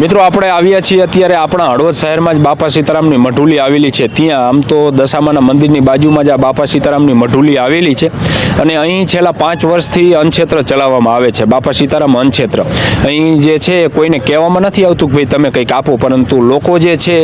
મિત્રો, આપણે આવ્યા છીએ અત્યારે આપણા હળવદ શહેરમાં જ બાપા સીતારામની મઢુલી આવેલી છે. ત્યાં આમ તો દશામાના મંદિરની બાજુમાં જ આ બાપા સીતારામની મઢુલી આવેલી છે. અને અહીં છેલ્લા પાંચ વર્ષથી અન્નક્ષેત્ર ચલાવવામાં આવે છે. બાપા સીતારામ અન્નક્ષેત્ર. અહીં જે છે કોઈને કહેવામાં નથી આવતું કે ભાઈ તમે કંઈક આપો, પરંતુ લોકો જે છે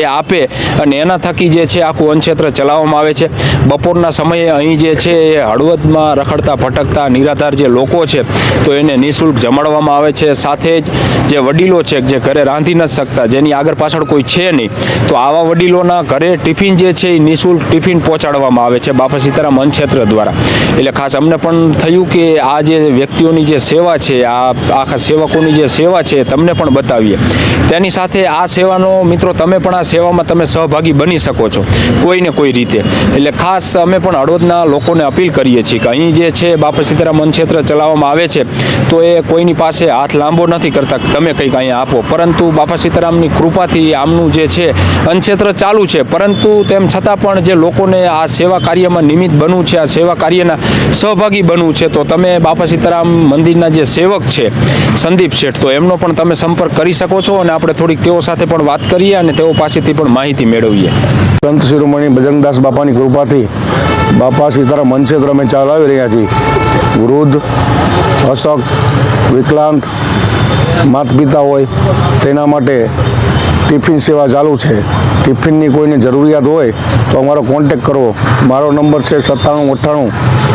એ આપે અને એના થકી જે છે આખું અન્નક્ષેત્ર ચલાવવામાં આવે છે. બપોરના સમયે અહીં જે છે એ હળવદમાં રખડતા, ભટકતા, નિરાધાર જે લોકો છે, તો એને નિઃશુલ્ક જમાડવામાં આવે છે. સાથે જ જે વડીલો છે જે ઘરે રાંધી નથી શકતા, જેની આગળ પાછળ કોઈ છે નહીં, તો આવા વડીલોના ઘરે ટિફિન જે છે એ નિઃશુલ્ક ટિફિન પહોંચાડવામાં આવે છે બાપા સીતારામ અન્નક્ષેત્ર દ્વારા. એટલે ખાસ અમને પણ થયું કે આ જે વ્યક્તિઓની જે સેવા છે, આ આખા સેવકોની જે સેવા છે, તમને પણ બતાવીએ. તેની સાથે આ સેવાનો મિત્રો, તમે પણ આ સેવામાં તમે સહભાગી બની શકો છો કોઈને કોઈ રીતે. એટલે ખાસ અમે પણ હળવદના લોકોને અપીલ કરીએ છીએ કે અહીં જે છે બાપા સીતારામ અન્નક્ષેત્ર ચલાવવામાં આવે છે, તો એ કોઈની પાસે હાથ લાંબો નથી કરતા તમે કંઈક અહીંયા આપો. પરંતુ બાપા સીતારામની કૃપાથી આમનું જે છે અનક્ષેત્ર ચાલુ છે. પરંતુ તેમ છતાં પણ જે લોકોને આ સેવા કાર્યમાં નિમિત્ત બનવું છે, આ સેવા કાર્યના સહભાગી બનવું છે, તો તમે બાપા સીતારામ મંદિરના જે સેવક છે, સંદીપ શેઠ, તો એમનો પણ તમે સંપર્ક કરી શકો છો અને આપણે થોડીક તેઓ સાથે પણ વાત કરીએ અને તેઓ પાસેથી પણ માહિતી મેળવીએ. સંત શિરોમણી બજરંગદાસ બાપાની કૃપાથી બાપા સીતારામ મનક્ષેત્ર અમે ચલાવી રહ્યા છીએ. વૃદ્ધ, અશક્ત વિકલાંત માતા પિતા હોય, તેના માટે ટિફિન સેવા ચાલુ છે. ટિફિનની કોઈને જરૂરિયાત હોય તો અમારો કોન્ટેક કરવો. મારો નંબર છે સત્તાણું અઠ્ઠાણું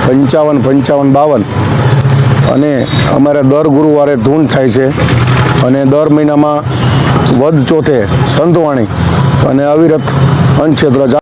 પંચાવન પંચાવન બાવન. અને અમારે દર ગુરુવારે ધૂન થાય છે. અને દર મહિનામાં વધ ચોથે સંતવાણી. અને અવિરત અન્નક્ષેત્ર